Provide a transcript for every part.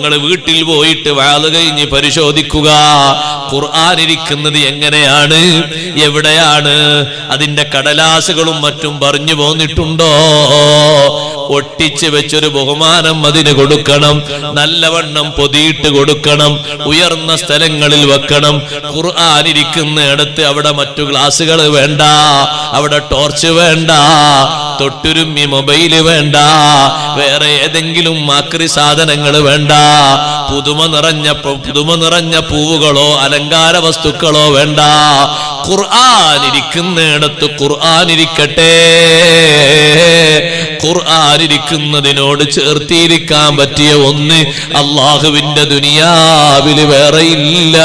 നിങ്ങൾ വീട്ടിൽ പോയിട്ട് വാത് കഴിഞ്ഞ് പരിശോധിക്കുക. ഖുർആൻ ഇരിക്കുന്നത് എങ്ങനെയാണ്? എവിടെയാണ്? അതിന്റെ കടലാസുകളും മറ്റും പറഞ്ഞു പോന്നിട്ടുണ്ടോ? ഒട്ടിച്ച് വെച്ചൊരു ബഹുമാനം അതിന് കൊടുക്കണം. നല്ലവണ്ണം പൊതിയിട്ട് കൊടുക്കണം. ഉയർന്ന സ്ഥലങ്ങളിൽ വെക്കണം. ഖുർആൻ ഇരിക്കുന്നിടത്ത് അവിടെ മറ്റു ക്ലാസ്സുകൾ വേണ്ട. അവിടെ ടോർച്ച് വേണ്ട. തൊട്ടുരുമ്മി മൊബൈൽ വേണ്ട. വേറെ ഏതെങ്കിലും മാക്രി സാധനങ്ങൾ വേണ്ട. പുതുമ നിറഞ്ഞ പുതുമ നിറഞ്ഞ പൂവുകളോ അലങ്കാര വസ്തുക്കളോ വേണ്ട. ഖുർആൻ ഇരിക്കുന്നിടത്ത് ഖുർആൻ ഇരിക്കട്ടെ ചേർത്തിയിരിക്കാൻ പറ്റിയ ഒന്ന് അള്ളാഹുവിന്റെ ദുനിയാവിൽ വേറെയില്ല.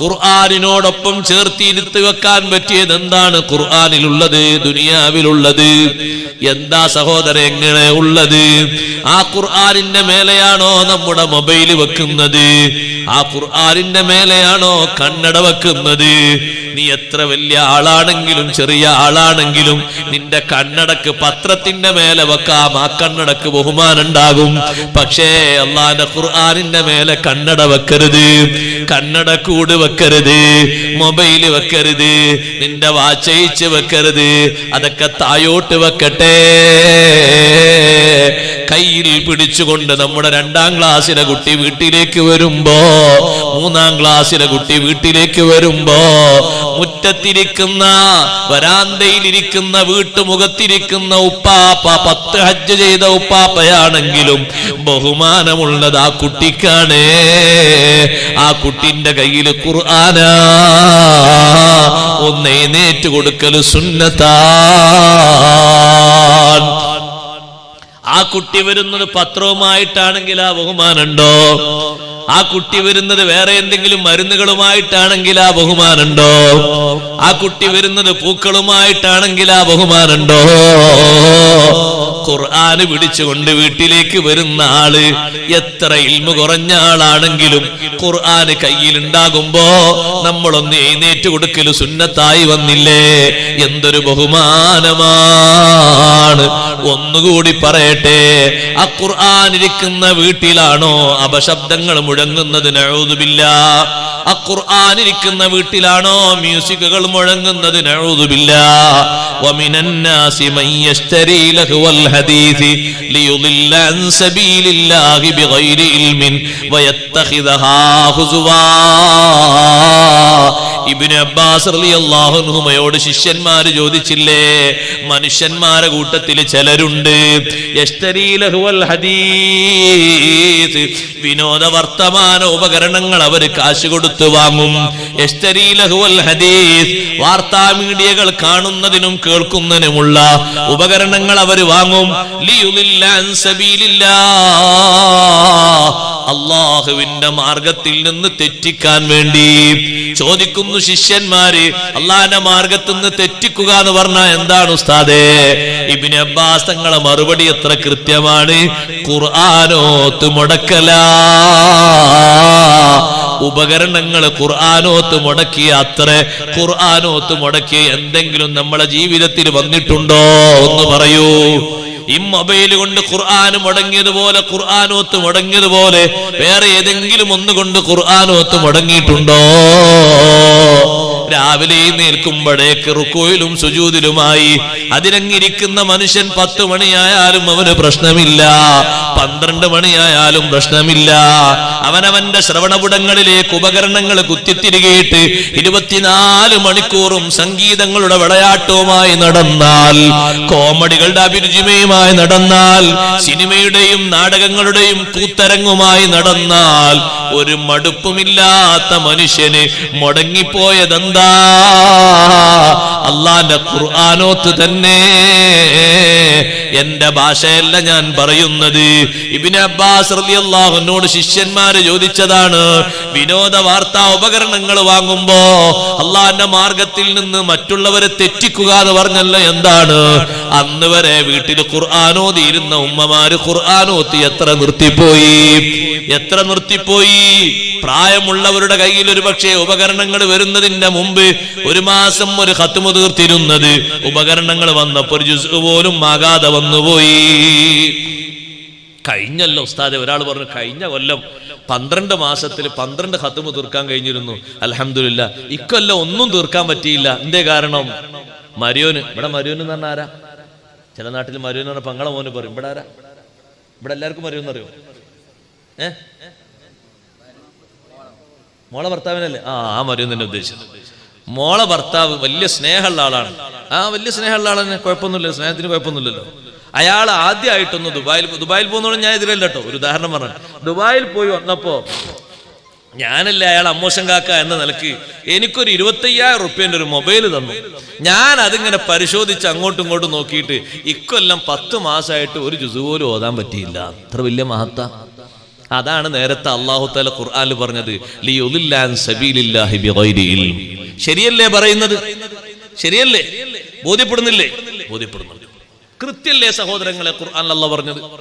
ഖുർആാനിനോടൊപ്പം ചേർത്തിരുത്തി വെക്കാൻ പറ്റിയത് എന്താണ്? ഖുർആാനിലുള്ളത് ദുനിയാവിലുള്ളത്. എന്താ സഹോദര എങ്ങനെ ഉള്ളത്? ആ ഖുർആാനിന്റെ മേലെയാണോ നമ്മുടെ മൊബൈൽ വെക്കുന്നത്? ആ ഖുർആാനിന്റെ മേലെയാണോ കണ്ണട വെക്കുന്നത്? നീ എത്ര വലിയ ആളാണെങ്കിലും ചെറിയ ആളാണെങ്കിലും നിന്റെ കണ്ണടക്ക് പത്രത്തിന്റെ മേലെ വെക്കാം. ആ കണ്ണടക്ക് ബഹുമാനം ഉണ്ടാകും. പക്ഷേ അള്ളാന്റെ ഖുർആാനിന്റെ മേലെ കണ്ണട വെക്കരുത്. കണ്ണട കൂട് വെക്കരുത്. മൊബൈൽ വെക്കരുത്. നിന്റെ വാച്ചയിച്ച് വെക്കരുത്. അതൊക്കെ തായോട്ട് വെക്കട്ടെ. കയ്യിൽ പിടിച്ചുകൊണ്ട് നമ്മുടെ രണ്ടാം ക്ലാസ്സിലെ കുട്ടി വീട്ടിലേക്ക് വരുമ്പോ മൂന്നാം ക്ലാസ്സിലെ കുട്ടി വീട്ടിലേക്ക് വരുമ്പോ മുറ്റത്തിരിക്കുന്ന വരാന്തയിലിരിക്കുന്ന വീട്ടുമുഖത്തിരിക്കുന്ന ഉപ്പാപ്പ പത്ത് ഹജ്ജ് ചെയ്ത ഉപ്പാപ്പയാണെങ്കിലും ബഹുമാനമുള്ളത് ആ കുട്ടിക്കാണ്. ആ കുട്ടിന്റെ കയ്യിൽ ഖുർആന. ഒന്നേ എഴുന്നേറ്റ് കൊടുക്കൽ സുന്നത്താൻ ആ കുട്ടി വരുന്നത് പത്രവുമായിട്ടാണെങ്കിൽ ആ ബഹുമാനുണ്ടോ ആ കുട്ടി വരുന്നത് വേറെ എന്തെങ്കിലും മരുന്നുകളുമായിട്ടാണെങ്കിൽ ആ ബഹുമാനുണ്ടോ ആ കുട്ടി വരുന്നത് പൂക്കളുമായിട്ടാണെങ്കിൽ ആ ബഹുമാനുണ്ടോ ഖുർആന് പിടിച്ചുകൊണ്ട് വീട്ടിലേക്ക് വരുന്ന ആള് എത്ര ഇൽമു കുറഞ്ഞ ആളാണെങ്കിലും ഖുർആന് കയ്യിലുണ്ടാകുമ്പോ നമ്മളൊന്ന് എഴുന്നേറ്റ് കൊടുക്കല് സുന്നത്തായി വന്നില്ലേ എന്തൊരു ബഹുമാനമാണ് ഒന്നുകൂടി പറയട്ടെ ആ ഖുർആൻ ഇരിക്കുന്ന വീട്ടിലാണോ അപശബ്ദങ്ങൾ മുഴങ്ങുന്നത് നഴുതുമില്ല ആ ഖുർആൻ ഇരിക്കുന്ന വീട്ടിലാണോ മ്യൂസിക്കുകൾ മുഴങ്ങുന്നത് നഴുതുമില്ല ومن الناس من يشتري لهو الحديث ليضل عن سبيل الله بغير علم ويتخذها هزوا. ഇബിന് അബ്ബാസ് അൻഹുമയോട് ശിഷ്യന്മാര് ചോദിച്ചില്ലേ? മനുഷ്യന്മാരെ കൂട്ടത്തിൽ ചിലരുണ്ട്. വിനോദ വർത്തമാന ഉപകരണങ്ങൾ അവർ കാശ് കൊടുത്ത് വാങ്ങും. ഹദീസ്. വാർത്താ മീഡിയകൾ കാണുന്നതിനും കേൾക്കുന്നതിനുമുള്ള ഉപകരണങ്ങൾ അവർ വാങ്ങും. ലിയുലില്ല അള്ളാഹുവിന്റെ മാർഗത്തിൽ നിന്ന് തെറ്റിക്കാൻ വേണ്ടി. ചോദിക്കുന്നു ശിഷ്യന്മാര് അള്ളാഹിന്റെ മാർഗത്തിൽ നിന്ന് തെറ്റിക്കുക എന്ന് പറഞ്ഞാൽ എന്താണ് ഉസ്താദേ? ഇബിന് അബ്ബാസ് തങ്ങളെ മറുപടി എത്ര കൃത്യമാണ്? ഖുർആാനോത്ത് മുടക്കല. ഉപകരണങ്ങൾ ഖുർആാനോത്ത് മുടക്കിയ അത്ര ഖുർആാനോത്ത് മുടക്കിയ എന്തെങ്കിലും നമ്മളെ ജീവിതത്തിൽ വന്നിട്ടുണ്ടോ ഒന്ന് പറയൂ. ഈ മൊബൈൽ കൊണ്ട് ഖുർആൻ മുടങ്ങിയതുപോലെ ഖുർആാനോത്ത് മുടങ്ങിയതുപോലെ വേറെ ഏതെങ്കിലും ഒന്നുകൊണ്ട് ഖുർആാനോത്ത് മുടങ്ങിയിട്ടുണ്ടോ? രാവിലെ നിൽക്കുമ്പോഴേക്ക് റുക്കോയിലും സുജൂതിലുമായി അതിനങ്ങിരിക്കുന്ന മനുഷ്യൻ പത്ത് മണിയായാലും അവന് പ്രശ്നമില്ല പന്ത്രണ്ട് മണിയായാലും പ്രശ്നമില്ല അവനവന്റെ ശ്രവണപുടങ്ങളിലേക്ക് ഉപകരണങ്ങൾ കുത്തിത്തിരികയിട്ട് ഇരുപത്തിനാല് മണിക്കൂറും സംഗീതങ്ങളുടെ വിളയാട്ടവുമായി നടന്നാൽ കോമഡികളുടെ അഭിരുചിമയുമായി നടന്നാൽ സിനിമയുടെയും നാടകങ്ങളുടെയും കൂത്തരങ്ങുമായി നടന്നാൽ ഒരു മടുപ്പുമില്ലാത്ത മനുഷ്യന് മുടങ്ങിപ്പോയതെന്താ? അള്ളാന്റെ ഖുർആാനോത്ത് തന്നെ. എന്റെ ഭാഷയല്ല ഞാൻ പറയുന്നത്. ഇബിന് അബ്ബാസ് അള്ളാഹുനോട് ശിഷ്യന്മാര് ചോദിച്ചതാണ് വിനോദ വാർത്താ ഉപകരണങ്ങൾ വാങ്ങുമ്പോ അള്ളാന്റെ മാർഗത്തിൽ നിന്ന് മറ്റുള്ളവരെ തെറ്റിക്കുക എന്ന് പറഞ്ഞല്ലോ എന്താണ്? അന്ന് വരെ വീട്ടിൽ ഖുർആാനോതിയിരുന്ന ഉമ്മമാര് ഖുർആാനോത്തി എത്ര നിർത്തിപ്പോയി? എത്ര നിർത്തിപ്പോയി? പ്രായമുള്ളവരുടെ കയ്യിൽ ഒരു പക്ഷേ ഉപകരണങ്ങൾ വരുന്നതിന്റെ മുമ്പ് ഒരു മാസം ഒരു ഹത്തുമു തീർത്തിരുന്നത്. ഉപകരണങ്ങൾ വന്നപ്പോൾ ജുസ് പോലും ആകാതെ വന്നുപോയി. കഴിഞ്ഞല്ലോ ഉസ്താദെ ഒരാൾ പറഞ്ഞു കഴിഞ്ഞ കൊല്ലം പന്ത്രണ്ട് മാസത്തിൽ പന്ത്രണ്ട് ഹത്തുമ തീർക്കാൻ കഴിഞ്ഞിരുന്നു. അലഹമില്ല ഇക്കൊല്ലം ഒന്നും തീർക്കാൻ പറ്റിയില്ല. എന്തേ കാരണം? മരിയോന് ഇവിടെ മരിയോന് എന്ന് പറഞ്ഞ ആരാ? ചില നാട്ടിൽ മരിയോന് പറഞ്ഞ പങ്ങളെ മോന് പറയും. ഇവിടെ ആരാ? ഇവിടെ എല്ലാവർക്കും മരിയോന്ന് അറിയോ? ഏ? മോളെ ഭർത്താവിനല്ലേ? ആ ആ മരിയോന്ന് തന്നെ ഉദ്ദേശിച്ചത്. മോളെ ഭർത്താവ് വലിയ സ്നേഹമുള്ള ആളാണ്. ആ വലിയ സ്നേഹമുള്ള ആളെന്നെ കുഴപ്പമൊന്നുമില്ല സ്നേഹത്തിന് കുഴപ്പമൊന്നുമില്ലല്ലോ. അയാൾ ആദ്യമായിട്ടൊന്ന് ദുബായിൽ ദുബായിൽ പോകുന്നതോട് ഞാൻ എതിരല്ല കേട്ടോ ഒരു ഉദാഹരണം പറഞ്ഞു ദുബായിൽ പോയി വന്നപ്പോ ഞാനല്ലേ അയാൾ അമ്മോശം കാക്ക എന്ന നിലയ്ക്ക് എനിക്കൊരു ഇരുപത്തയ്യായിരം റുപ്യന്റെ ഒരു മൊബൈൽ തന്നു. ഞാൻ അതിങ്ങനെ പരിശോധിച്ച് അങ്ങോട്ടും ഇങ്ങോട്ടും നോക്കിയിട്ട് ഇക്കൊല്ലം പത്ത് മാസമായിട്ട് ഒരു ജുസു പോലും ഓതാൻ പറ്റിയില്ല. അത്ര വലിയ മഹത്ത. അതാണ് നേരത്തെ അള്ളാഹു തല ഖുർആാനിൽ പറഞ്ഞത് ലിയുദില്ലാൻ സബീലില്ലാഹി ബിഗൈരി. ശരിയല്ലേ പറയുന്നത്? ശരിയല്ലേ? ബോധ്യപ്പെടുന്നില്ലേ? ബോധ്യപ്പെടുന്നുണ്ട്. കൃത്യല്ലേ സഹോദരങ്ങളെ ഖുർആാനല്ല പറഞ്ഞത്?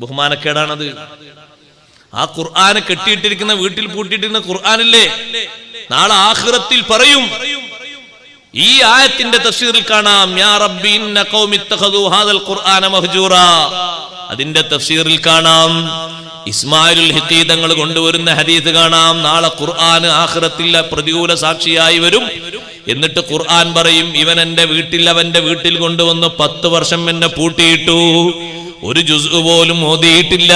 ബഹുമാനക്കേടാണത്. ആ ഖുർആന് കെട്ടിയിട്ടിരിക്കുന്ന വീട്ടിൽ പൂട്ടിയിട്ടിരുന്ന ഖുർആാനല്ലേ? നാളെ ആഖിറത്തിൽ പറയും. ഈ ആയത്തിന്റെ തഫ്സീറിൽ കാണാം. യാ ഹാദൽ ഖുർആന മഹ്ജൂറ. അതിന്റെ തഫ്സീറിൽ കാണാം. ഇസ്മായിലുൽ ഹിത്തീതങ്ങൾ കൊണ്ടുവരുന്ന ഹദീസ് കാണാം. നാളെ ഖുർആൻ ആഖിറത്തിൽ പ്രതികൂല സാക്ഷിയായി വരും. എന്നിട്ട് ഖുർആൻ പറയും ഇവൻ എന്റെ വീട്ടിൽ അവന്റെ വീട്ടിൽ കൊണ്ടുവന്ന് പത്ത് വർഷം എന്നെ പൂട്ടിയിട്ടു. ഒരു ജുസ് പോലും ഓതിയിട്ടില്ല.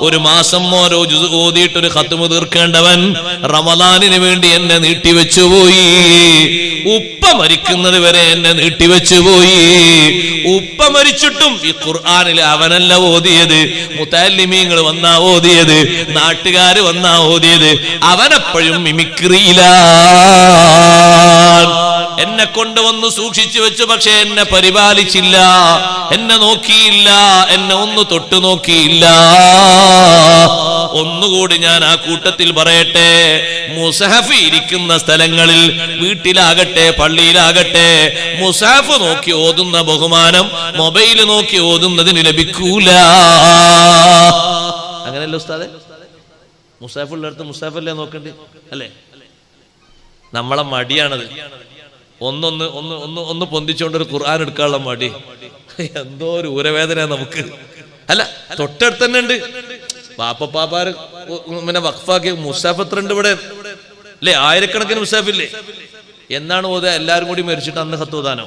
ഒരു മാസം ഓരോ ജുസ് ഓതിയിട്ട് ഒരു ഖത്തുമ് തീർക്കേണ്ടവൻ റമദാനിന് വേണ്ടി എന്നെ നീട്ടിവെച്ചു പോയി. ഉപ്പ മരിക്കുന്നത് വരെ എന്നെ നീട്ടിവെച്ചു പോയി. ഉപ്പ മരിച്ചിട്ടും ഈ ഖുർആാനിൽ അവനല്ല ഓതിയത്. മുത്താലിമീങ്ങൾ വന്നാ ഓതിയത്. നാട്ടുകാര് വന്നാ ഓതിയത്. അവനെപ്പോഴും മിമിക്രിയിലാണ്. എന്നെ കൊണ്ടുവന്ന് സൂക്ഷിച്ചു വെച്ചു പക്ഷെ എന്നെ പരിപാലിച്ചില്ല. എന്നെ നോക്കിയില്ല എന്നെ ഒന്ന് തൊട്ടു നോക്കിയില്ല. ഒന്നുകൂടി ഞാൻ ആ കൂട്ടത്തിൽ പറയട്ടെ മുസഹഫ് ഇരിക്കുന്ന സ്ഥലങ്ങളിൽ വീട്ടിലാകട്ടെ പള്ളിയിലാകട്ടെ മുസാഫ് നോക്കി ഓതുന്ന ബഹുമാനം മൊബൈൽ നോക്കി ഓതുന്നതിന് ലഭിക്കൂല. അങ്ങനെയല്ലോ ഉസ്താദെ? മുസാഫുള്ളിടത്ത് മുസാഫല്ലേ നോക്കണ്ടേ? അല്ലേ? നമ്മളെ മടിയാണത്. ഒന്നൊന്ന് ഒന്ന് ഒന്ന് ഒന്ന് പൊന്തിച്ചുകൊണ്ട് ഒരു ഖുർആൻ എടുക്കാനുള്ള മടി. എന്തോ ഒരു ഊരവേദന നമുക്ക്. അല്ല തൊട്ടടുത്ത് തന്നെ ഉണ്ട് പാപ്പപ്പാപ്പാര് പിന്നെ വഖഫാക്കി മുസാഫ് എത്ര ഉണ്ട് ഇവിടെ. അല്ലേ ആയിരക്കണക്കിന് മുസാഫില്ലേ? എന്നാണ് ഓതുക എല്ലാവരും കൂടി മരിച്ചിട്ട് അന്ന് ഹത്തുദാനോ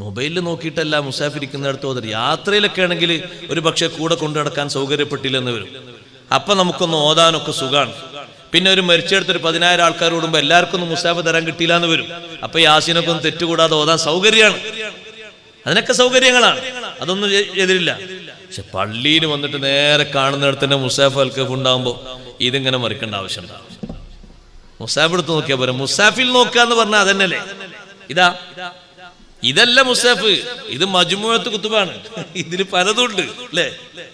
മൊബൈലിൽ നോക്കിയിട്ടല്ല മുസാഫ് ഇരിക്കുന്നിടത്ത് ഓതർ യാത്രയിലൊക്കെ ആണെങ്കിൽ ഒരു പക്ഷെ കൂടെ കൊണ്ടു നടക്കാൻ സൗകര്യപ്പെട്ടില്ലെന്ന് വരും. അപ്പൊ നമുക്കൊന്ന് ഓതാനൊക്കെ സുഖാണ്. പിന്നെ ഒരു മരിച്ചെടുത്തൊരു പതിനായിരം ആൾക്കാർ കൂടുമ്പോൾ എല്ലാവർക്കും ഒന്നും മുസാഫ് തരാൻ കിട്ടിയില്ല എന്ന് വരും. അപ്പൊ യാസിനൊക്കെ ഒന്ന് തെറ്റുകൂടാതെ ഓതാൻ സൗകര്യമാണ്. അതിനൊക്കെ സൗകര്യങ്ങളാണ്. അതൊന്നും എതിരില്ല. പക്ഷെ പള്ളിയിൽ വന്നിട്ട് നേരെ കാണുന്നിടത്ത് തന്നെ മുസാഫ് അൽക്കഫ് ഉണ്ടാകുമ്പോൾ ഇതിങ്ങനെ മറിക്കേണ്ട ആവശ്യമുണ്ടാവും മുസാഫ് എടുത്ത് നോക്കിയാൽ പോരാ. മുസാഫിൽ നോക്കുക എന്ന് പറഞ്ഞാൽ അതന്നെയല്ലേ? ഇതാ. ഇതല്ല മുസാഫ്. ഇത് മജുമുഴത്ത് കുത്തുബാണ്. ഇതിൽ പലതുണ്ട് അല്ലേ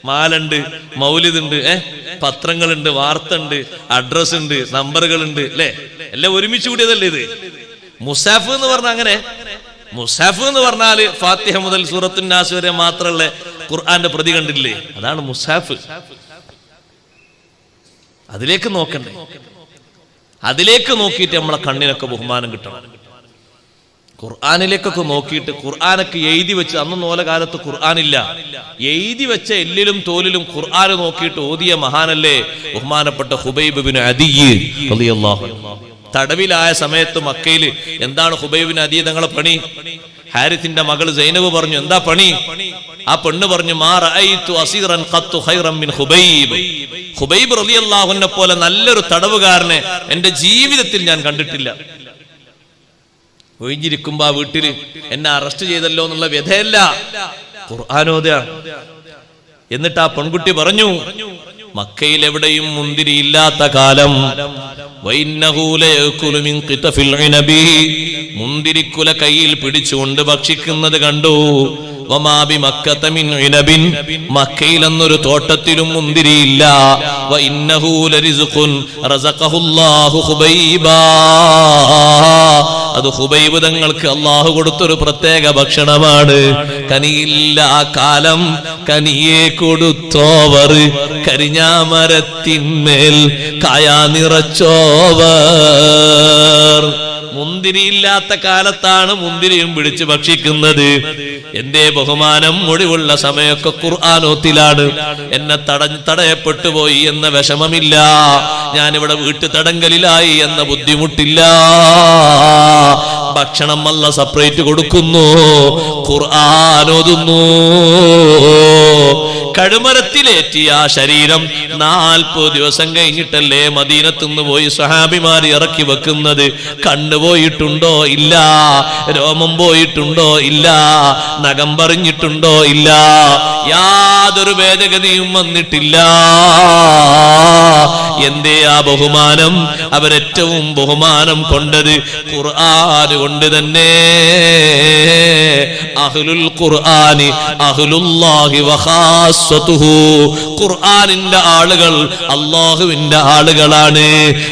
മാലുണ്ട് മൗലിദുണ്ട് ഏ? പത്രങ്ങളുണ്ട് വാർത്ത ഉണ്ട് അഡ്രസ് ഉണ്ട് നമ്പറുകളുണ്ട് അല്ലേ എല്ലാം ഒരുമിച്ച് കൂടിയതല്ലേ ഇത്? മുസാഫ് എന്ന് പറഞ്ഞ അങ്ങനെ. മുസാഫ് എന്ന് പറഞ്ഞാൽ ഫാത്തിഹ മുതൽ സൂറത്തുൻ നാസ് വരെ മാത്രമുള്ള ഖുർആന്റെ പ്രതി കണ്ടില്ലേ അതാണ് മുസാഫ്. അതിലേക്ക് നോക്കണ്ടേ? അതിലേക്ക് നോക്കിയിട്ട് നമ്മളെ കണ്ണിനൊക്കെ ബഹുമാനം കിട്ടണം. ഖുർആാനിലേക്കൊക്കെ നോക്കിയിട്ട് ഖുർആാനൊക്കെ എഴുതി വെച്ച് അന്ന് നോല കാലത്ത് ഖുർആാനില്ല. എഴുതി വെച്ച എല്ലിലും തോലിലും ഖുർആൻ നോക്കിയിട്ട് ഓതിയ മഹാനല്ലേ ബഹുമാനപ്പെട്ട ഹുബൈബിന്. തടവിലായ സമയത്ത് മക്കയിൽ എന്താണ് ഹുബൈബിന് അതി തങ്ങളെ പണി? ഹാരിത്തിന്റെ മകൾ സൈനബ് പറഞ്ഞു എന്താ പണി? ആ പെണ്ണ് പറഞ്ഞു ഹുബൈബ്. ഹുബൈബ് റളിയല്ലാഹുവിനെ പോലെ നല്ലൊരു തടവുകാരനെ എന്റെ ജീവിതത്തിൽ ഞാൻ കണ്ടിട്ടില്ല. ഒഴിഞ്ഞിരിക്കുമ്പോ ആ വീട്ടിൽ എന്നെ അറസ്റ്റ് ചെയ്തല്ലോ എന്നുള്ള വ്യഥയല്ല ഖുർആാനോദയാണ് എന്നിട്ട് ആ പെൺകുട്ടി പറഞ്ഞു മക്കയിൽ എവിടെയും മുന്തിരി ഇല്ലാത്ത കാലം. മുന്തിരിക്കുല കയ്യിൽ പിടിച്ചുകൊണ്ട് ഭക്ഷിക്കുന്നത് കണ്ടു വമാബി. മക്കയിൽ എന്നൊരു തോട്ടത്തിലും മുന്തിരിയില്ല വഇന്നഹു റസഖഹുല്ലാഹു ഖുബൈബാ. അത് ഹുബൈബ് തങ്ങൾക്ക് അള്ളാഹു കൊടുത്തൊരു പ്രത്യേക ഭക്ഷണമാണ്. കനിയില്ല കാലം കനിയെ കൊടുത്തോവർ. കരിഞ്ഞാമരത്തിന്മേൽ കായാ നിറച്ചോവർ. മുന്തിരിയില്ലാത്ത കാലത്താണ് മുന്തിരിയും പിടിച്ച് ഭക്ഷിക്കുന്നത്. എന്റെ ബഹുമാനം? ഒഴിവുള്ള സമയമൊക്കെ ഖുർആാനോത്തിലാണ്. എന്നെ തടഞ്ഞ് തടയപ്പെട്ടു പോയി എന്ന വിഷമമില്ല. ഞാനിവിടെ വീട്ടു തടങ്കലിലായി എന്ന ബുദ്ധിമുട്ടില്ല. ഭക്ഷണം അല്ല സെപ്പറേറ്റ് കൊടുക്കുന്നു. ഖുർആാനോതുന്നു. കഴുമരത്തിലേറ്റിയ ആ ശരീരം നാൽപ്പത് ദിവസം കഴിഞ്ഞിട്ടല്ലേ മദീനത്തുനിന്ന് പോയി സഹാബിമാർ ഇറക്കി വെക്കുന്നത്? കണ്ണു പോയിട്ടുണ്ടോ ഇല്ല? രോമം പോയിട്ടുണ്ടോ ഇല്ല? നഖം പറഞ്ഞിട്ടുണ്ടോ ഇല്ല? യാതൊരു ഭേദഗതിയും വന്നിട്ടില്ല. എന്തേ ആ ബഹുമാനം? അവരേറ്റവും ബഹുമാനം കൊണ്ടത് ഖുർആൻ കൊണ്ട് തന്നെ. അഹ്ലുൽ ഖുർആനി അഹ്ലുല്ലാഹി വഖാസ്വതുഹു ഖുർആനിന്റെ ആളുകൾ അള്ളാഹുവിന്റെ ആളുകളാണ്.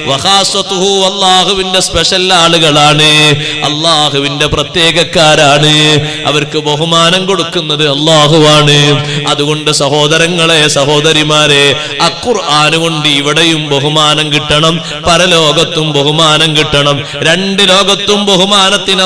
വഖാസ്വതുഹു അള്ളാഹുവിന്റെ സ്പെഷ്യൽ ആളുകളാണ്. അള്ളാഹുവിന്റെ പ്രത്യേകക്കാരാണ്. അവർക്ക് ബഹുമാനം കൊടുക്കുന്നത് അള്ളാഹുവാണ് അതുകൊണ്ട് സഹോദരങ്ങളെ സഹോദരിമാരെ അഖുർആൻ കൊണ്ട് ഇവിടെയും ബഹുമാനം കിട്ടണം പരലോകത്തും ബഹുമാനം കിട്ടണം. രണ്ട് ലോകത്തും ബഹുമാനത്തിന്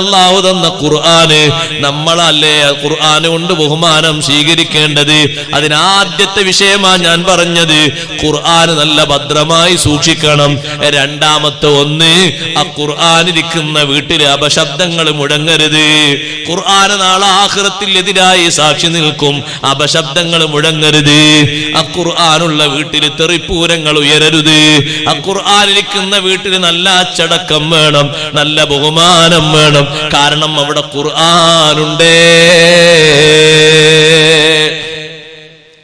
തന്ന ഖുർആാന്. നമ്മളല്ലേ ഖുർആാനുകൊണ്ട് ബഹുമാനം സ്വീകരിക്കേണ്ടത്? അതിനാദ്യത്തെ വിഷയമാ ഞാൻ പറഞ്ഞത് ഖുർആാന് നല്ല ഭദ്രമായി സൂക്ഷിക്കണം. രണ്ടാമത്തെ ഒന്ന് ആ ഖുർആാനിരിക്കുന്ന വീട്ടിലെ അപശബ്ദങ്ങൾ മുടങ്ങരുത് ഖുർആാന് നാളെ ആഹ്റത്തിൽ എതിരായി സാക്ഷി നിൽക്കും. അപശബ്ദങ്ങൾ മുഴങ്ങരുത്. അക്കുർആാനുള്ള വീട്ടിൽ തെറിപ്പൂരങ്ങൾ ഉയരരുത്. അക്കുർആാനിരിക്കുന്ന വീട്ടിൽ നല്ല അച്ചടക്കം വേണം നല്ല ബഹുമാനം വേണം. കാരണം അവിടെ ഖുർആാനുണ്ടേ.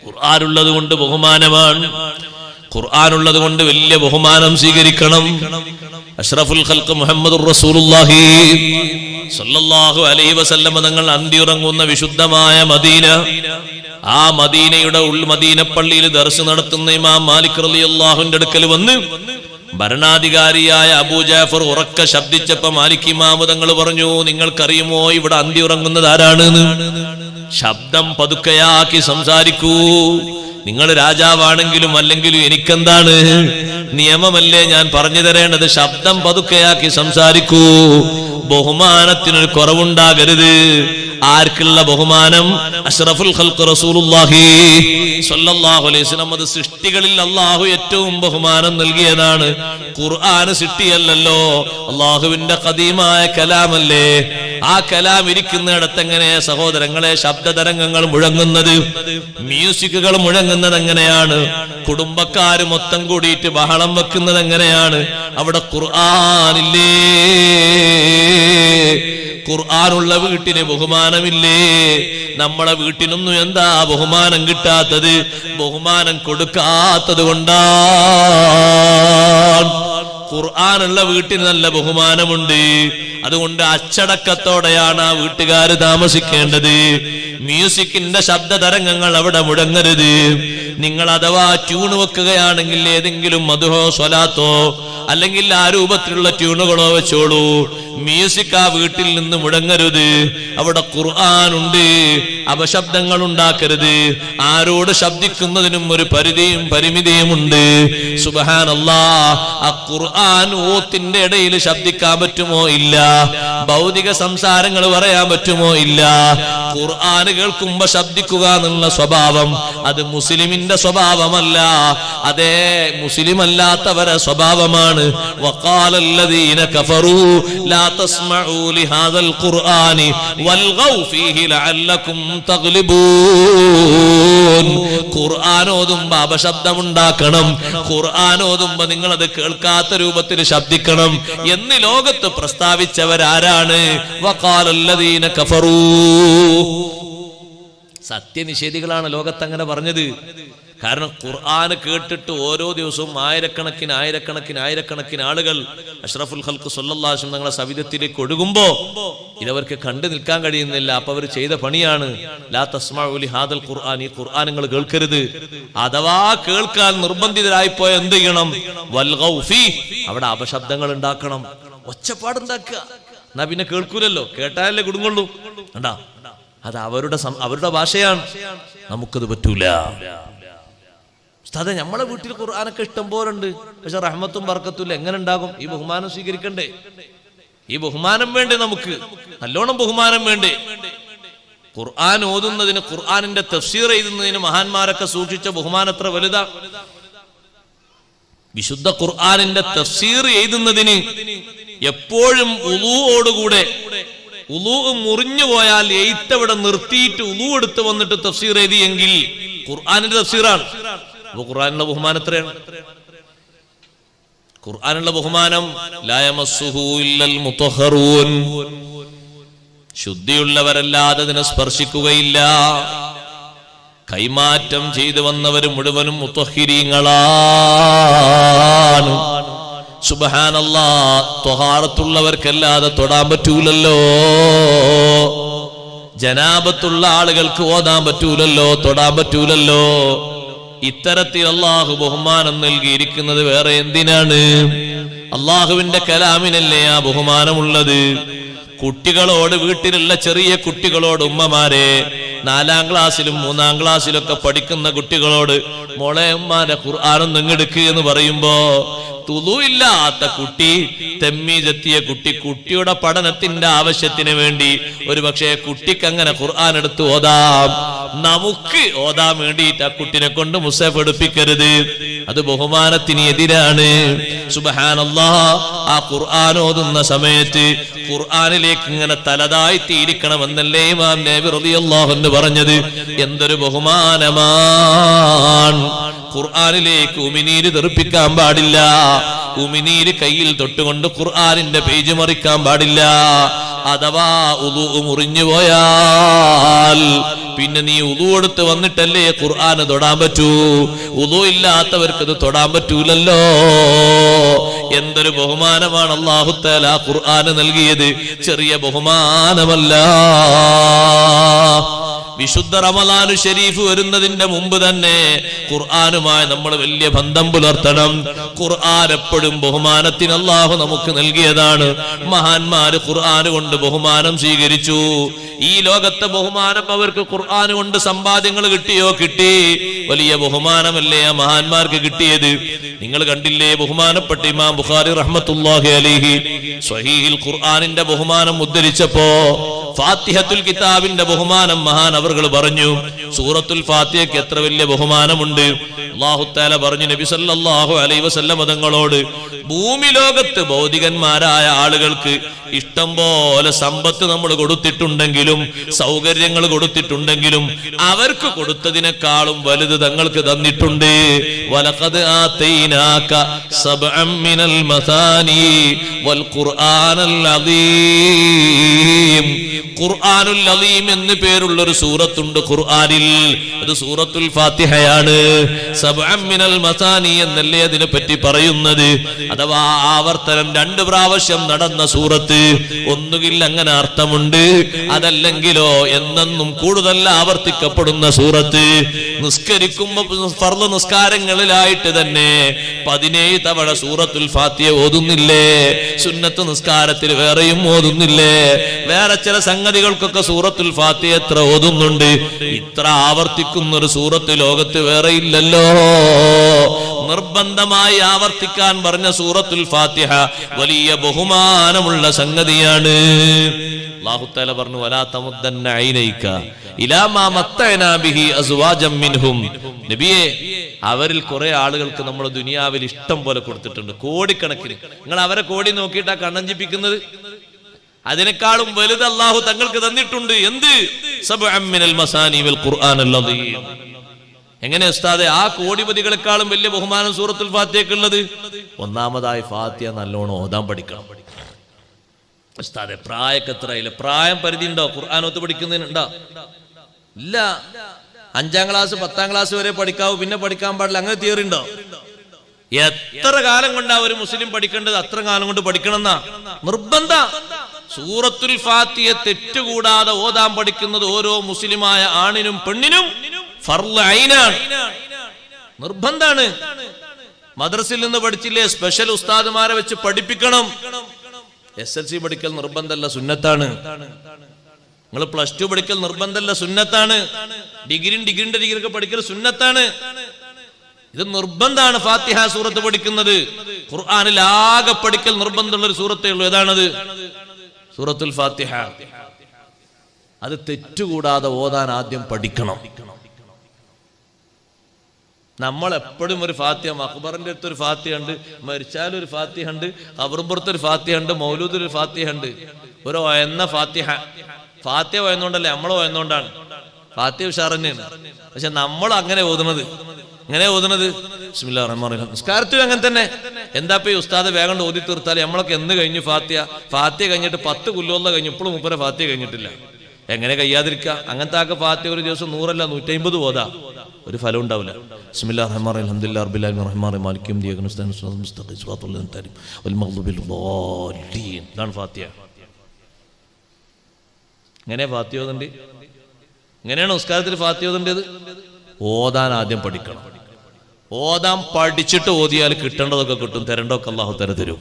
ഖുർആാനുള്ളത് കൊണ്ട് ബഹുമാനമാണ്. ഖുർആാനുള്ളത് കൊണ്ട് വലിയ ബഹുമാനം സ്വീകരിക്കണം. അഷ്റഫുൽ ഖൽക്ക് മുഹമ്മദ് റസൂലുല്ലാഹി സല്ലല്ലാഹു അലൈഹി വസല്ലം തങ്ങൾ അന്തിയുറങ്ങുന്ന വിശുദ്ധമായ മദീന. ആ മദീനയുടെ ഉൾ മദീന പള്ളിയിൽ ദർശ നടത്തുന്ന ഇമാം മാലിക് റളിയല്ലാഹുവിന്റെ അടുക്കൽ വന്ന് ഭരണാധികാരിയായ അബൂ ജാഫർ ഉറക്ക ശബ്ദിച്ചപ്പോ മാലിക് ഇമാമു തങ്ങൾ പറഞ്ഞു നിങ്ങൾക്കറിയുമോ ഇവിടെ അന്തി ഉറങ്ങുന്നത് ആരാണ് ശബ്ദം പതുക്കയാക്കി സംസാരിക്കൂ. നിങ്ങൾ രാജാവാണെങ്കിലും അല്ലെങ്കിലും എനിക്കെന്താണ്? നിയമമല്ലേ ഞാൻ പറഞ്ഞു തരേണ്ടത്? ശബ്ദം പതുക്കയാക്കി സംസാരിക്കൂ. ബഹുമാനത്തിനൊരു കുറവുണ്ടാകരുത്. ആർക്കുള്ള ബഹുമാനം? അഷ്റഫുൽ ഖൽഖ് റസൂലുള്ളാഹി സ്വല്ലല്ലാഹു അലൈഹി വസല്ലം. അത് സൃഷ്ടികളിൽ അല്ലാഹു ഏറ്റവും ബഹുമാനം നൽകിയതാണ്. ഖുർആൻ സൃഷ്ടിയല്ലല്ലോ. അള്ളാഹുവിന്റെ കദീമായ കലാമല്ലേ? ആ കലാം ഇരിക്കുന്നിടത്ത് എങ്ങനെ സഹോദരങ്ങളെ ശബ്ദതരംഗങ്ങൾ മുഴങ്ങുന്നത്? മ്യൂസിക്കുകൾ മുഴങ്ങുന്നത് എങ്ങനെയാണ്? കുടുംബക്കാര് മൊത്തം കൂടിയിട്ട് ബഹളം വെക്കുന്നത് എങ്ങനെയാണ്? അവിടെ ഖുർആാനില്ലേ? ഖുർആാനുള്ള വീട്ടിന് ബഹുമാനമില്ലേ? നമ്മളെ വീട്ടിനൊന്നും എന്താ ബഹുമാനം കിട്ടാത്തത്? ബഹുമാനം കൊടുക്കാത്തത് കൊണ്ടാണ് ഖുർആാനുള്ള വീട്ടിന് നല്ല ബഹുമാനമുണ്ട്. അതുകൊണ്ട് അച്ചടക്കത്തോടെയാണ് ആ വീട്ടുകാർ താമസിക്കേണ്ടത്. മ്യൂസിക്കിന്റെ ശബ്ദ തരംഗങ്ങൾ അവിടെ മുടങ്ങരുത് നിങ്ങൾ അഥവാ ട്യൂൺ വെക്കുകയാണെങ്കിൽ ഏതെങ്കിലും മധുഹോ സ്വലാത്തോ അല്ലെങ്കിൽ ആ രൂപത്തിലുള്ള ട്യൂണുകളോ വെച്ചോളൂ. മ്യൂസിക് ആ വീട്ടിൽ നിന്ന് മുടങ്ങരുത് അവിടെ ഖുർആാനുണ്ട് അപശബ്ദങ്ങൾ ഉണ്ടാക്കരുത്. ആരോട് ശബ്ദിക്കുന്നതിനും ഒരു പരിധിയും പരിമിതിയും ഉണ്ട്. സുബഹാനല്ലാ ആ ഖുർആൻ ഓത്തിന്റെ ഇടയിൽ ശബ്ദിക്കാൻ പറ്റുമോ? ഇല്ല. ഭൗതിക സംസാരങ്ങൾ പറയാൻ പറ്റുമോ? ഇല്ല. ഖുർആൻ കേൾക്കുമ്പോ ശബ്ദിക്കുക എന്നുള്ള സ്വഭാവം അത് മുസ്ലിമിന്റെ സ്വഭാവമല്ല. അതേ മുസ്ലിം അല്ലാത്തവരെ സ്വഭാവമാണ്. വഖാലല്ലദീന കഫറൂ ലാ തസ്മഊ ലിഹാദൽ ഖുർആനി വൽഗൗ ഫീഹി ലഅല്ലക്കും തഗ്ലിബൂൻ. ഖുർആൻ ഓതുമ്പോ അപശബ്ദം ഉണ്ടാക്കണം ഖുർആൻ നിങ്ങൾ അത് കേൾക്കാത്ത രൂപത്തിൽ ശബ്ദിക്കണം. എന്ന് ലോകത്ത് പ്രസ്താവിച്ചവരാരാണ് കഫറൂ. സത്യനിഷേധികളാണ് ലോകത്തങ്ങനെ പറഞ്ഞത്. കാരണം ഖുർആന് കേട്ടിട്ട് ഓരോ ദിവസവും ആയിരക്കണക്കിന് ആയിരക്കണക്കിന് ആയിരക്കണക്കിന് ആളുകൾ അഷ്റഫുൽ ഹൽക്ക് സൊല്ലാശം തങ്ങളെ സവിധത്തിലേക്ക് ഒഴുകുമ്പോ ഇതവർക്ക് കണ്ടു നിൽക്കാൻ കഴിയുന്നില്ല. അപ്പൊ അവർ ചെയ്ത പണിയാണ്. ലാ തസ്മാലി ഹാദൽ ഖുർആൻ. ഈ ഖുർആൻ നിങ്ങൾ കേൾക്കരുത്. അഥവാ കേൾക്കാൻ നിർബന്ധിതരായിപ്പോയ എന്ത് ചെയ്യണം? അവിടെ അപശബ്ദങ്ങൾ ഉണ്ടാക്കണം. ഒച്ചപ്പാടുണ്ടാക്കുക. എന്നാ പിന്നെ കേൾക്കൂലല്ലോ. കേട്ടാലല്ലേ കുടുങ്ങുള്ളൂ. കണ്ടാ? അത് അവരുടെ അവരുടെ ഭാഷയാണ്. നമുക്കത് പറ്റൂല. ഉസ്താദെ നമ്മളെ വീട്ടിൽ ഖുർആാനൊക്കെ ഇഷ്ടം പോലുണ്ട്. പക്ഷെ റഹ്മത്തും ബർക്കത്തും എങ്ങനെ ഉണ്ടാകും? ഈ ബഹുമാനം സ്വീകരിക്കണ്ടേ? ഈ ബഹുമാനം വേണ്ടേ നമുക്ക്? നല്ലോണം ബഹുമാനം വേണ്ടേ? ഖുർആൻ ഓതുന്നതിന് ഖുർആാനിന്റെ തഫ്സീർ എഴുതുന്നതിന് മഹാന്മാരൊക്കെ സൂക്ഷിച്ച ബഹുമാനം എത്ര വലുതാ? വിശുദ്ധ ഖുർആാനിന്റെ തഫ്സീർ എഴുതുന്നതിന് എപ്പോഴും ഉലൂവോടുകൂടെ ഉലൂവ് മുറിഞ്ഞു പോയാൽ എയ്ത്തവിടെ നിർത്തിയിട്ട് ഉലൂ എടുത്ത് വന്നിട്ട് തഫ്സീർ എഴുതിയെങ്കിൽ ഖുർആാനിന്റെ തഫ്സീറാണ്. അപ്പൊ ഖുർആാനുള്ള ബഹുമാനം എത്രയാണ്? ഖുർആാനുള്ള ബഹുമാനം ശുദ്ധിയുള്ളവരല്ലാതെ അതിനെ സ്പർശിക്കുകയില്ല. കൈമാറ്റം ചെയ്തു വന്നവർ മുഴുവനും മുത്തഹിരീങ്ങളാണ് സുബഹാനല്ലാ തൊടാൻ പറ്റൂലല്ലോ. ജനാപത്തുള്ള ആളുകൾക്ക് ഓതാൻ പറ്റൂലല്ലോ തൊടാൻ പറ്റൂലല്ലോ. ഇത്തരത്തിൽ അള്ളാഹു ബഹുമാനം നൽകിയിരിക്കുന്നത് വേറെ എന്തിനാണ്? അള്ളാഹുവിന്റെ കലാമിനല്ലേ ആ ബഹുമാനമുള്ളത്? കുട്ടികളോട് വീട്ടിലുള്ള ചെറിയ കുട്ടികളോട് ഉമ്മമാരെ നാലാം ക്ലാസ്സിലും മൂന്നാം ക്ലാസ്സിലൊക്കെ പഠിക്കുന്ന കുട്ടികളോട് മോളെ ഉമ്മാരെ ഖുർആാനൊന്നും എടുക്കുക എന്ന് പറയുമ്പോ തുളുയില്ലാത്ത കുട്ടി തെമ്മീജെത്തിയ കുട്ടി കുട്ടിയുടെ പഠനത്തിന്റെ ആവശ്യത്തിന് വേണ്ടി ഒരു പക്ഷേ കുട്ടിക്ക് അങ്ങനെ ഖുർആൻ എടുത്ത് ഓതാം. നമുക്ക് ഓതാൻ വേണ്ടിയിട്ട് ആ കുട്ടിനെ കൊണ്ട് മുസഫ് എടുപ്പിക്കരുത്. അത് ബഹുമാനത്തിന് എതിരാണ് സുബഹാനല്ലാ ആ ഖുർആൻ ഓതുന്ന സമയത്ത് ഖുർആാനിലേക്ക് ഇങ്ങനെ തലതായി തീരിക്കണമെന്നല്ലേ ഇമാം നബി റളിയല്ലാഹു അൻഹു പറഞ്ഞത്? എന്തൊരു ബഹുമാനമാണ് ഖുർആനിലേക്ക് ഉമിനീര് തെറിപ്പിക്കാൻ പാടില്ല. ഉമിനീര് കയ്യിൽ തൊട്ടുകൊണ്ട് ഖുർആാനിന്റെ പേജ് മറിക്കാൻ പാടില്ല. അഥവാ ഉദു മുറിഞ്ഞു പോയാൽ പിന്നെ നീ ഉദു എടുത്ത് വന്നിട്ടല്ലേ ഖുർആന് തൊടാൻ പറ്റൂ? ഉദു ഇല്ലാത്തവർക്ക് ഇത് തൊടാൻ പറ്റൂലല്ലോ. എന്തൊരു ബഹുമാനമാണ് അള്ളാഹുത്താല ഖുർആന് നൽകിയത്. ചെറിയ ബഹുമാനമല്ല. വിശുദ്ധ റമലാനു ഷെരീഫ് വരുന്നതിന്റെ മുമ്പ് തന്നെ ഖുർആാനുമായി നമ്മൾ വലിയ ബന്ധം പുലർത്തണം. ഖുർആൻ എപ്പോഴും ബഹുമാനത്തിന് അള്ളാഹു നമുക്ക് നൽകിയതാണ്. മഹാന്മാര് ഖുർആൻ കൊണ്ട് ബഹുമാനം സ്വീകരിച്ചു. ഈ ലോകത്തെ ബഹുമാനം അവർക്ക് ഖുർആൻ കൊണ്ട് സമ്പാദ്യങ്ങൾ കിട്ടിയോ? കിട്ടി. വലിയ ബഹുമാനമല്ലേ ആ മഹാന്മാർക്ക് കിട്ടിയത്? നിങ്ങൾ കണ്ടില്ലേ ബഹുമാനപ്പെട്ട ഇമാം ബുഖാരി റഹ്മത്തുല്ലാഹി അലിഹി? സ്വഹീൽ ഖുർആാനിന്റെ ബഹുമാനം ഉദ്ധരിച്ചപ്പോ ഫാത്തിഹത്തുൽ കിതാബിന്റെ ബഹുമാനം മഹാൻ അവർകൾ പറഞ്ഞു സൂറത്തുൽ ഫാത്തിയക്ക് എത്ര വലിയ ബഹുമാനമുണ്ട്. അള്ളാഹുത്താല പറഞ്ഞു നബി സല്ലാഹു അലൈ വസല്ലം മതങ്ങളോട് ഭൂമി ലോകത്ത് ഭൗതികന്മാരായ ആളുകൾക്ക് ഇഷ്ടം പോലെ സമ്പത്ത് നമ്മൾ കൊടുത്തിട്ടുണ്ടെങ്കിലും സൗകര്യങ്ങൾ കൊടുത്തിട്ടുണ്ടെങ്കിലും അവർക്ക് കൊടുത്തതിനേക്കാളും വലുത് തങ്ങൾക്ക് തന്നിട്ടുണ്ട്. വലഖദ് ആതൈനാക സബ്അം മിനൽ മസാനി വൽ ഖുർആനൽ അദീം. ഖുർആനുൽ അദീം എന്ന് പേരുള്ള ഒരു സൂറത്തുണ്ട് ഖുർആാനിൽ. അത് സൂറത്തുൽ ഫാത്തിഹയാണ്. സബ്അമ്മിനൽ മിനൽ മസാനി എന്നല്ലേ അതിനെ പറ്റി പറയുന്നത്? അഥവാ ആവർത്തനം രണ്ട് പ്രാവശ്യം നടന്ന സൂറത്ത് ഒന്നുകിൽ അങ്ങനെ അർത്ഥമുണ്ട് അതല്ലെങ്കിലോ എന്നെന്നും കൂടുതൽ ആവർത്തിക്കപ്പെടുന്ന സൂറത്ത്. നിസ്കരിക്കുമ്പോ ഫർൾ നിസ്കാരങ്ങളിലായിട്ട് തന്നെ പതിനേഴ് തവണ സൂറത്തുൽ ഫാത്തിഹ ഓതുന്നില്ലേ? സുന്നത്ത് നിസ്കാരത്തിൽ വേറെയും ഓതുന്നില്ലേ? വേറെ ചില സംഗതികൾക്കൊക്കെ സൂറത്തുൽ ഫാത്തിയ എത്ര ഓതുന്നുണ്ട് ഇത്ര ആവർത്തിക്കുന്ന ഒരു സൂറത്ത് ലോകത്ത് വേറെ ഇല്ലല്ലോ നിർബന്ധമായി ആവർത്തിക്കാൻ പറഞ്ഞ സൂറത്തുൽ ഫാത്തിഹ വലിയ ബഹുമാനമുള്ള സംഗതിയാണ്. പറഞ്ഞു നബിയെ അവരിൽ കുറെ ആളുകൾക്ക് നമ്മൾ ദുനിയാവിൽ ഇഷ്ടം പോലെ കൊടുത്തിട്ടുണ്ട്. കോടിക്കണക്കിന്. നിങ്ങൾ അവരെ കോടി നോക്കിയിട്ടാ കണ്ണഞ്ചിപ്പിക്കുന്നത്? അതിനേക്കാളും വലുത് അള്ളാഹു തങ്ങൾക്ക് തന്നിട്ടുണ്ട്. എന്ത്? എങ്ങനെ ഉസ്താദെ ആ കോടിപതികളെക്കാളും വലിയ ബഹുമാനം സൂറത്തുൽ ഫാത്തിഹക്കുള്ളത് ഒന്നാമതായി ഫാത്തിയ നല്ലോണം ഓതാൻ പഠിക്കണം. ഉസ്താദെ പ്രായൊക്കെ എത്രയില്ല പ്രായം പരിധി ഉണ്ടോ? ഖുർആാനോത്ത് പഠിക്കുന്നതിനുണ്ടോ ഇല്ല. അഞ്ചാം ക്ലാസ് പത്താം ക്ലാസ് വരെ പഠിക്കാവൂ. പിന്നെ പഠിക്കാൻ പാടില്ല. അങ്ങനെ തിയറി ഉണ്ടോ? എത്ര കാലം കൊണ്ടാ ഒരു മുസ്ലിം പഠിക്കേണ്ടത്? അത്ര കാലം കൊണ്ട് പഠിക്കണം എന്നാ നിർബന്ധ. സൂറത്തുൽ ഫാത്തിയെ തെറ്റുകൂടാതെ ഓതാൻ പഠിക്കുന്നത് ഓരോ മുസ്ലിമായ ആണിനും പെണ്ണിനും നിർബന്ധാണ്. മദ്രസിൽ നിന്ന് പഠിച്ചില്ലേ സ്പെഷ്യൽ ഉസ്താദുമാരെ വെച്ച് പഠിപ്പിക്കണം. എസ് എൽ സി പഠിക്കൽ നിർബന്ധമല്ല സുന്നത്താണ്. നിങ്ങൾ പ്ലസ് ടു പഠിക്കൽ നിർബന്ധമല്ല സുന്നത്താണ്. ഡിഗ്രിയും ഡിഗ്രിന്റെ ഡിഗ്രി ഒക്കെ പഠിക്കൽ സുന്നത്താണ്. ഇത് നിർബന്ധമാണ് ഫാത്തിഹ സൂറത്ത് പഠിക്കുന്നത്. ഖുർആാനിൽ ആകെ പഠിക്കൽ നിർബന്ധമുള്ള ഒരു സൂറത്തേ ഉള്ളൂ. ഏതാണത്? സൂറത്തുൽ ഫാത്തിഹ. അത് തെറ്റുകൂടാതെ ഓതാൻ ആദ്യം പഠിക്കണം. നമ്മൾ എപ്പോഴും ഒരു ഫാത്തിയ അക്ബറിന്റെ അടുത്ത് ഒരു ഫാത്തിയുണ്ട് ഉണ്ട് ഫാത്തിയുണ്ട് ഖബറുമ്പുറത്ത് ഒരു ഫാത്തിയുണ്ട് മൗലൂദിൽ ഒരു ഫാത്തിയ ഉണ്ട് ഒരു ഒയന്ന ഫാത്തിഹ. ഫാത്തിയ ഒയന്നുകൊണ്ടല്ലേ നമ്മൾ ഒയന്നുകൊണ്ടാണ് ഫാത്തിയ ഉഷാർ തന്നെയാണ് പക്ഷെ നമ്മൾ അങ്ങനെ ഓതുന്നത്. ഇങ്ങനെ ഓതുന്നത്? റഹ്മാനിർ റഹീം. അങ്ങനെ തന്നെ. എന്താ ഇപ്പൊ ഈ ഉസ്താദ് വേഗം ഓതി തീർത്താൽ നമ്മളൊക്കെ എന്ന് കഴിഞ്ഞു ഫാത്തിയ ഫാത്തിയ കഴിഞ്ഞിട്ട് പത്ത് കുല്ലോന്ന കഴിഞ്ഞു. ഇപ്പോഴും മുപ്പരെ ഫാത്തിയ കഴിഞ്ഞിട്ടില്ല. എങ്ങനെ കഴിയാതിരിക്കുക അങ്ങനത്തെ ആക്കെ ഫാത്തിയ ഒരു ദിവസം നൂറല്ല നൂറ്റമ്പത് ഓതാ. ഒരു ഫലം ഉണ്ടാവില്ല. റഹീം. അൽഹംദുലില്ലാഹി റബ്ബിൽ ആലമീൻ. റഹീം. യൗമിദ്ദീൻ ഇങ്ങനെയാണ് ഉസ്കാരത്തിൽ ഫാത്തിയ ഓതേണ്ടത്? ഓതാൻ ആദ്യം പഠിക്കണം. ഓതാൻ പഠിച്ചിട്ട് ഓതിയാൽ കിട്ടേണ്ടതൊക്കെ കിട്ടും. തരേണ്ടതൊക്കെ അള്ളാഹു തര തരും.